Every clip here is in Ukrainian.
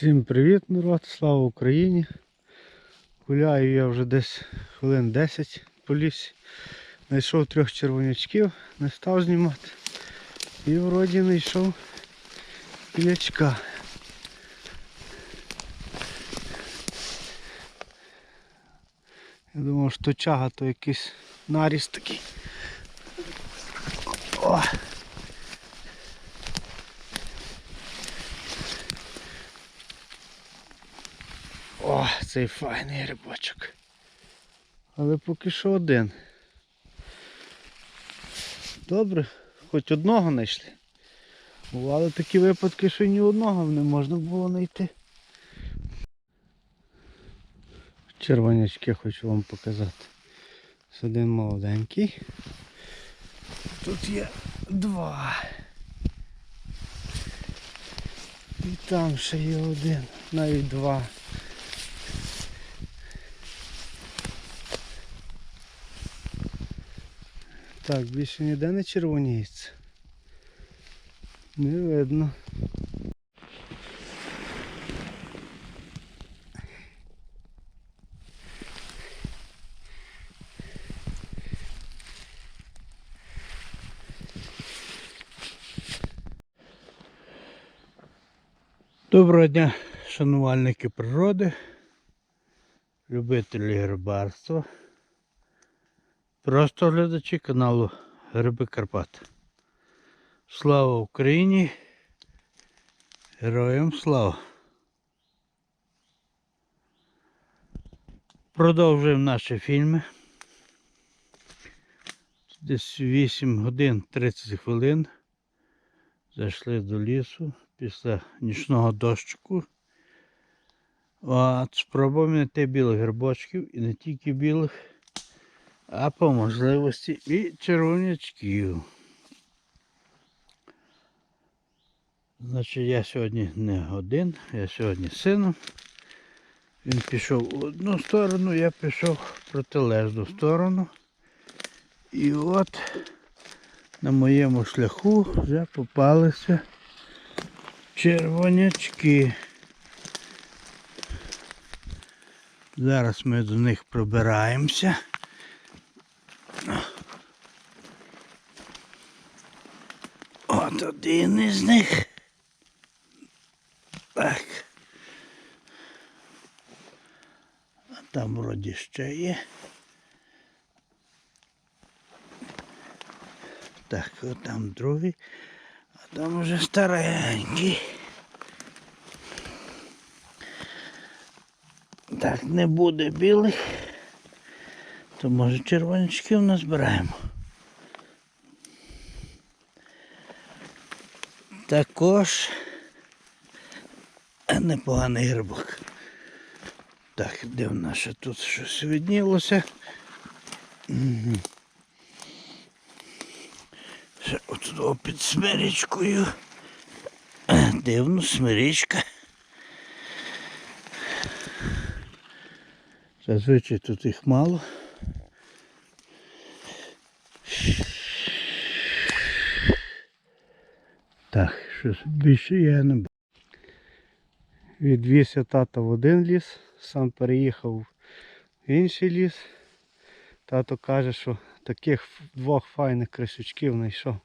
Всім привіт, народ, слава Україні. Гуляю я вже десь хвилин 10 по лісі. Знайшов трьох червонячків, не став знімати. І вроді знайшов білячка. Я думав, що чага, то якийсь наріс такий. О! О, цей файний рибочок. Але поки що один. Добре, хоч одного знайшли. Бували такі випадки, що ні одного не можна було знайти. Червонячки хочу вам показати. Ось один молоденький. Тут є два. І там ще є один, навіть два. Так, більше ніде не червоніється. Не видно. Доброго дня, шанувальники природи, любителі рибарства. Просто глядачі каналу Гриби Карпат. Слава Україні! Героям слава! Продовжуємо наші фільми. Десь 8 годин 30 хвилин. Зайшли до лісу після нічного дощику. От, спробуємо знайти білих грибочків і не тільки білих а по можливості і червонячків. Значить, я сьогодні не один, я сьогодні з сином. Він пішов в одну сторону, я пішов в протилежну сторону. І от на моєму шляху вже попалися червонячки. Зараз ми до них пробираємося. От один із них. Так. А там вроді ще є. Так, от там другий, а там вже старенький. Так, не буде білих, то може червонячків назбираємо. Також непоганий грибок. Так, де в нас тут щось виднілося? Мгм. Ще от під смирічкою. Е, Дивно, смирічка. Зазвичай тут їх мало. Так, щось більше я не бачу. Відвіз я тата в один ліс, сам переїхав в інший ліс. Тато каже, що таких двох файних крисючків знайшов.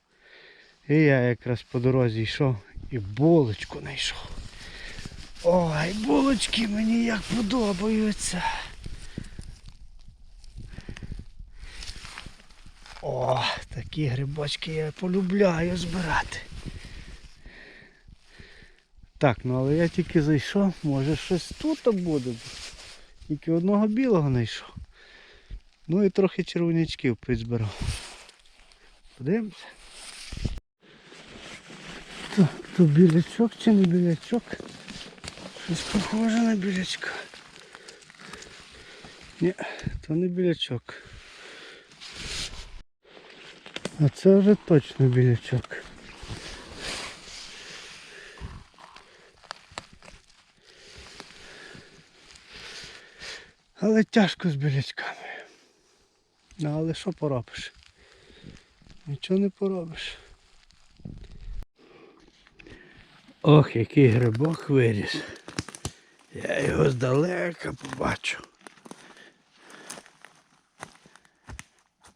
І я якраз по дорозі йшов і булочку знайшов. Ой, булочки мені як подобаються. О, такі грибочки я полюбляю збирати. Так, ну але я тільки зайшов, може щось тут буде. Тільки одного білого знайшов. Ну і трохи червонячків підзбирав. Подивимося. То, то білячок чи не білячок? Щось похоже на білячка. Ні, то не білячок. А це вже точно білячок. Але тяжко з білячками. Ну, але що поробиш? Нічого не поробиш. Ох, який грибок виріс. Я його здалека побачу.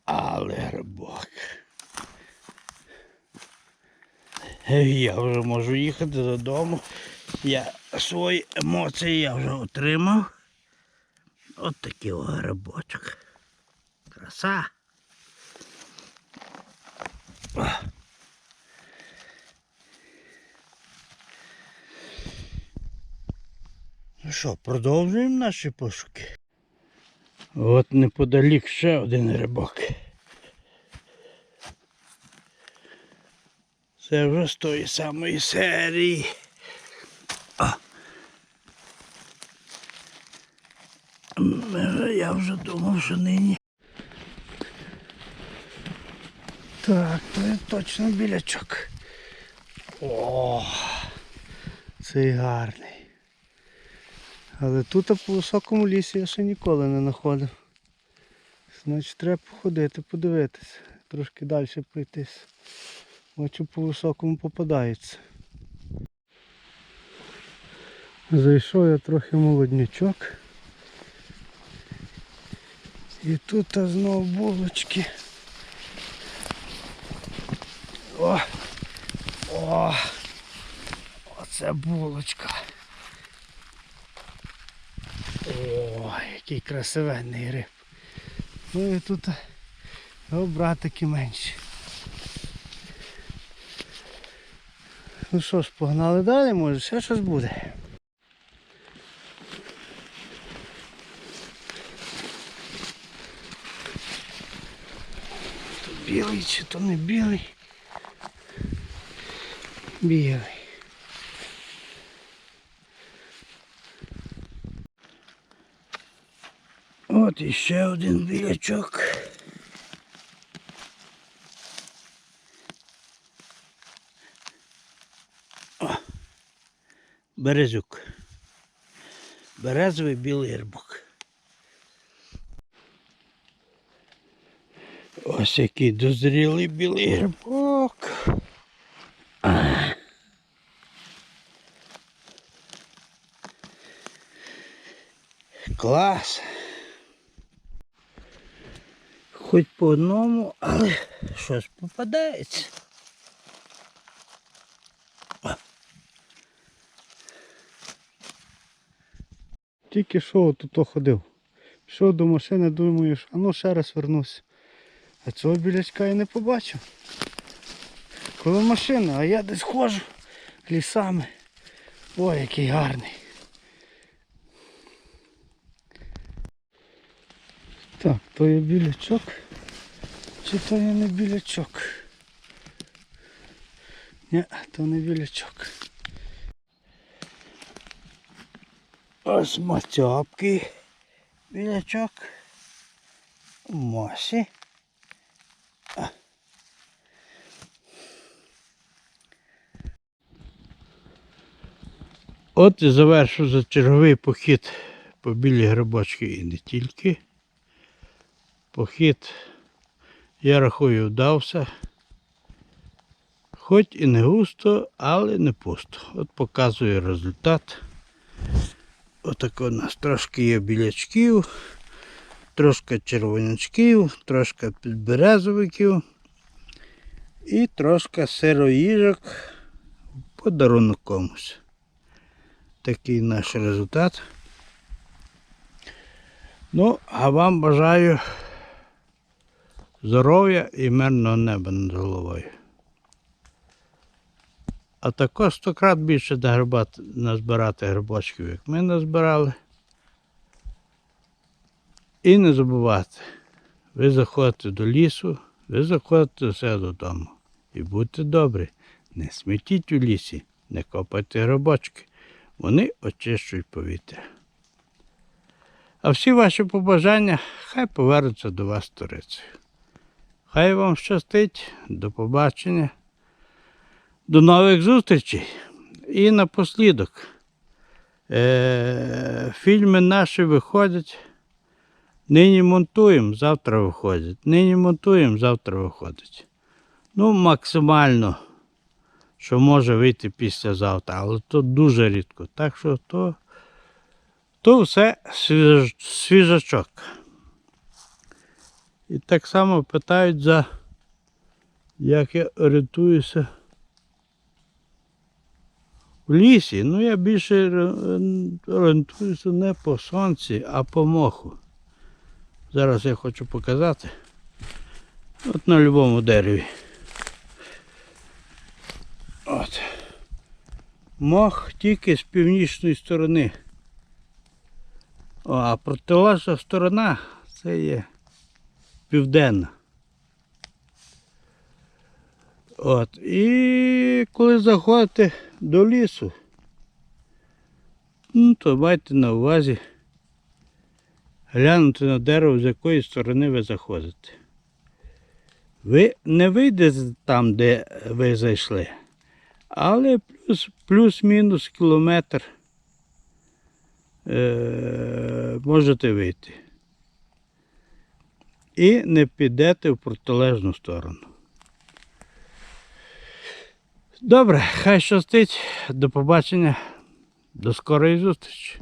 Але грибок. Я вже можу їхати додому. Я свої емоції я вже отримав. От такий о грибочок. Краса. Ну що, продовжуємо наші пошуки. От неподалік ще один рибок. Це вже з тої самої серії. А. М, Я вже думав, що нині. Так, є точно білячок. О, цей гарний. Але тут по високому лісі я ще ніколи не знаходив. Значить треба походити, подивитися. Трошки далі пройтись. Бачу по високому попадається. Зайшов я трохи молоднячок. І тут знову булочки. О! О! Оце булочка. О, який красивенний риб. Ну і тут о, братики менші. Ну що ж, погнали далі, може ще щось буде. Білий чи то не білий? Білий. От іще один білячок. О, березюк. Березовий білий рибок. Ось який дозрілий білий грибок. Клас. Хоч по одному, але щось попадається. Тільки що тут ходив. Пішов до машини, думаю, що, ну ще раз вернусь. А цього білячка я не побачив. Коли машина, а я десь ходжу лісами. Ой, який гарний. Так, то є білячок. Чи то є не білячок? Ні, то не білячок. Ось мацьопки. Білячок. Мосі. От і завершив за черговий похід по білі грибочки і не тільки. Похід, я рахую, вдався. Хоч і не густо, але не пусто. От показує результат. Отак у нас трошки є білячків, трошки червонячків, трошки підберезовиків і трошки сироїжок подарунок комусь. Такий наш результат. Ну, а вам бажаю здоров'я і мирного неба над головою. А також сто крат більше назбирати грибочків, як ми назбирали. І не забувати, ви заходите до лісу, ви заходите себе додому. І будьте добрі, не смітіть у лісі, не копайте грибочки. Вони очищують повітря. А всі ваші побажання хай повернуться до вас сторицею. Хай вам щастить, до побачення. До нових зустрічей. І напослідок. Е, фільми наші виходять. Нині монтуємо, завтра виходять. Нині монтуємо, завтра виходить. Ну, максимально, що може вийти післязавтра, але то дуже рідко. Так що то то все свіж- свіжачок. І так само питають за як я орієнтуюся в лісі. Ну, я більше орієнтуюся не по сонці, а по моху. Зараз я хочу показати. От на будь-якому дереві. От. Мох тільки з північної сторони. О, а протилежна сторона це є південна. От. І коли заходите до лісу, ну, то майте на увазі глянути на дерево, з якої сторони ви заходите. Ви не вийдете там, де ви зайшли, але плюс, плюс-мінус кілометр е, можете вийти. І не підете в протилежну сторону. Добре, хай щастить. До побачення. До скорої зустрічі.